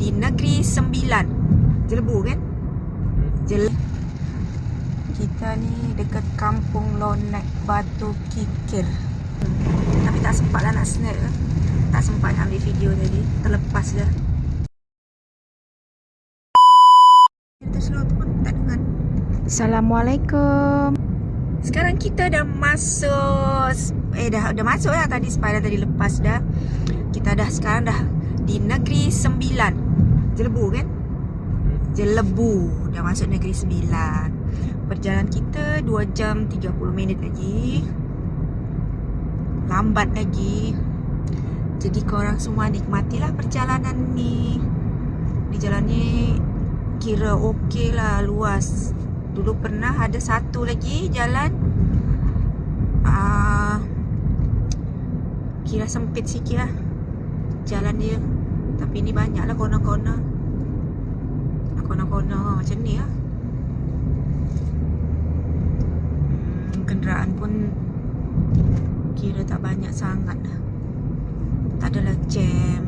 di Negeri Sembilan. Jelebu kan? Jel kita ni dekat kampung Lonek Batu Kikir. Tapi tak sempat lah nak snap ke. Tak sempat nak ambil video tadi. Terlepas dah. Kita slow tu pun tak dengar. Assalamualaikum. Sekarang kita dah masuk eh dah dah masuk lah tadi spider tadi lepas dah. Kita dah sekarang dah di Negeri Sembilan. Jelebu kan? Jelebu. Dah masuk Negeri Sembilan. Perjalanan kita 2 jam 30 minit lagi. Lambat lagi. Jadi korang semua nikmatilah perjalanan ni. Di jalan ni kira okey lah luas. Dulu pernah ada satu lagi jalan uh, kira sempit sikit lah jalan dia. Tapi ni banyak lah kona-kona. Kona-kona macam ni lah. Hmm, kenderaan pun kira tak banyak sangat dah. Tak adalah jam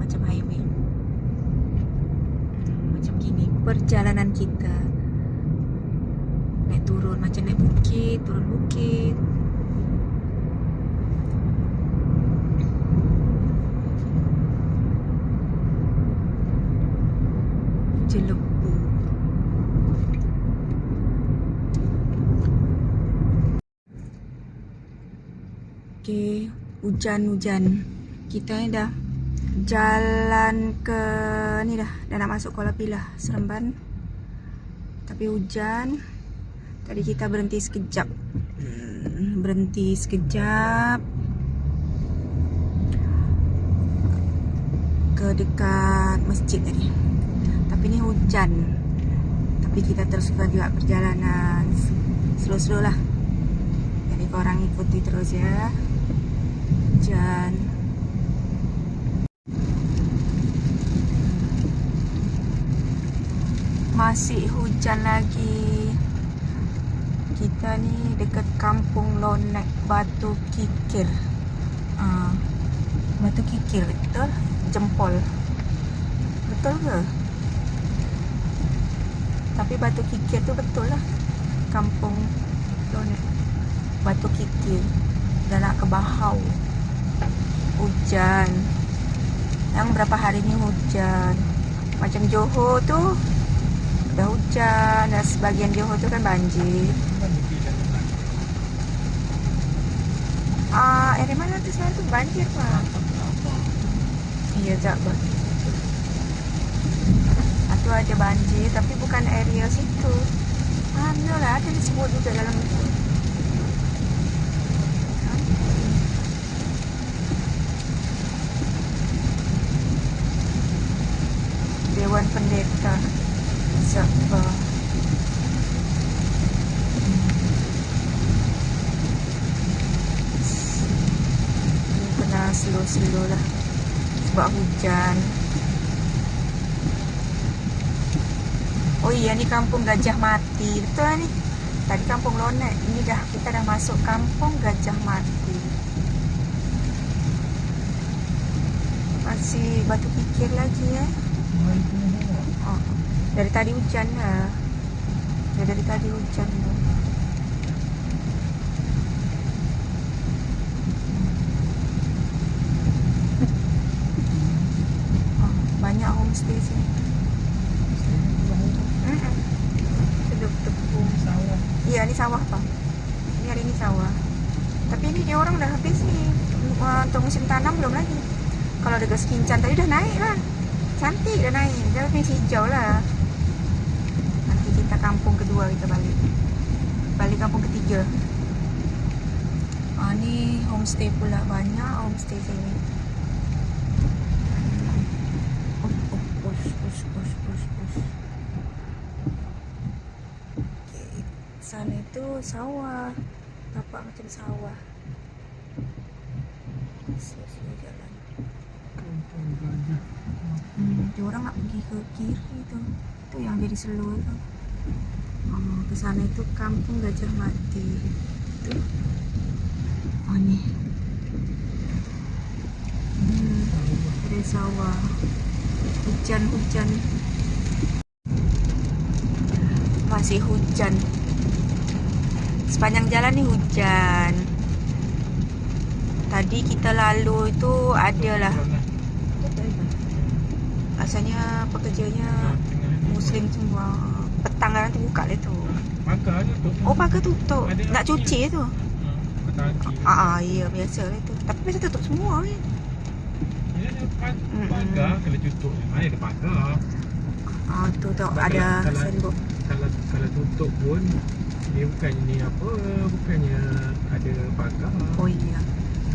macam highway. Hmm, macam gini perjalanan kita. Naik turun macam naik bukit, turun bukit. Jelebu. Okay, hujan-hujan. Kita ni dah jalan ke ni dah dah nak masuk Kuala Pilah, Seremban. Tapi hujan. Tadi kita berhenti sekejap. Hmm, berhenti sekejap. Ke dekat masjid tadi. Tapi ni hujan. Tapi kita teruskan juga perjalanan slow-slow lah. Jadi korang ikuti terus ya. Hujan. Masih hujan lagi. Kita ni dekat kampung Lonek Batu Kikir. Uh, Batu Kikir betul? Jempol. Betul ke? Tapi Batu Kikir tu betul lah. Kampung Lonek Batu Kikir. Dah nak ke Bahau. Hujan. Yang berapa hari ni hujan. Macam Johor tu dah hujan dan sebagian Johor tu kan banjir. Ah, uh, mana tu sekarang tu banjir pak? Iya tak bah. Itu ada banjir tapi bukan area situ. Mana lah ada disebut juga dalam itu. Slow-slow lah. Sebab hujan. Oh iya ni kampung Gajah Mati. Betul lah ni. Tadi kampung Lonek Ini dah kita dah masuk kampung Gajah Mati. Masih batu kikir lagi eh? Oh, dari tadi hujan lah. Ya, dari tadi hujan lah. Oh, homestay sini. Sedap tepung sawah. Iya, ni sawah pak. Ini hari ni sawah. Tapi ini dia orang dah habis ni. Uh, Untuk musim tanam belum lagi. Kalau ada gas tadi dah naik lah. Cantik dah naik. Dia lebih hijau lah. Nanti kita kampung kedua kita balik. Balik kampung ketiga. Ah ni homestay pula banyak homestay sini. Itu sawah. Nampak macam sawah. Slow-slow jalan. Hmm, dia orang nak pergi ke kiri tu. Tu yang jadi slow tu. Oh, ke sana itu kampung Gajah Mati. Tu. Oh ni. Hmm, ada sawah. Hujan hujan-hujan. Masih hujan. Sepanjang jalan ni hujan. Tadi kita lalu itu adalah asalnya pekerjanya muslim semua. Petang kan tu buka lah tu. Pagar je tu. Oh pagar tutup. Ada Nak cuci tu. Ah, ah iya biasa lah tu. Tapi biasa tutup semua kan. Ada pag- Mm-mm. pagar kalau tutup. Mana ada pagar. Ah tu Kalau- ada kalau- signboard. Kalau kalau tutup pun dia bukannya ni apa, bukannya ada pagar. Oh iya.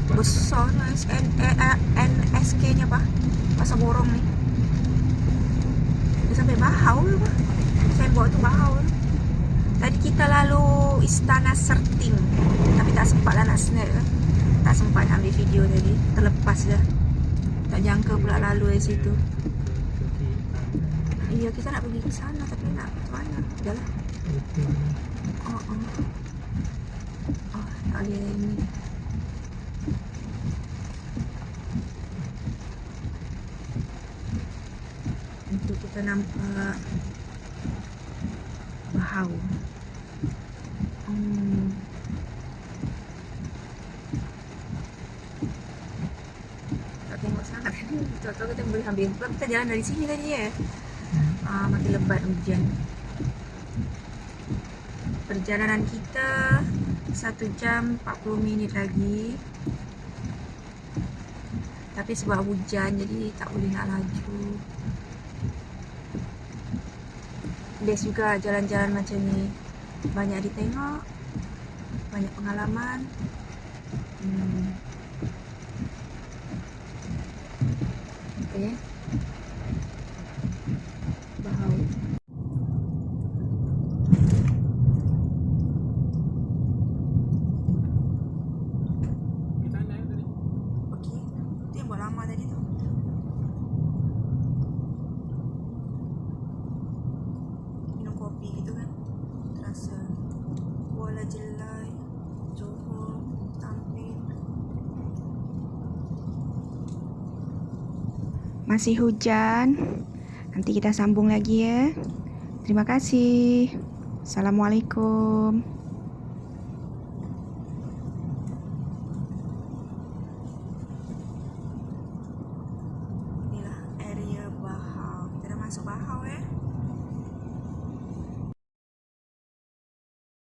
Besar tu SN, eh, eh, NSK nya apa? Pasar borong ni. Dia sampai Bahau tu apa? Signboard tu Bahau tu. Tadi kita lalu Istana Serting. Tapi tak sempat lah nak snap kan. Tak sempat nak ambil video tadi. Terlepas dah. Tak jangka pula lalu dari situ. Iya kita nak pergi ke sana tapi nak ke mana? Dah lah. Tak. Untuk kita nampak Bahau. Hmm. Tak tengok sangat tadi. Tahu-tahu kita boleh ambil. Sebab kita jalan dari sini tadi ya. Ah, makin lebat hujan. Perjalanan kita 1 jam 40 minit lagi. Tapi sebab hujan jadi tak boleh nak laju. Best juga jalan-jalan macam ni. Banyak ditengok. Banyak pengalaman. Hmm. Okay. Bahau. Kita naik tadi. Okey. Tu yang buat lama tadi tu. Minum kopi gitu kan. Terasa Kuala Jelai, Johor, Tampin. Masih hujan. Nanti kita sambung lagi ya. Terima kasih. Assalamualaikum.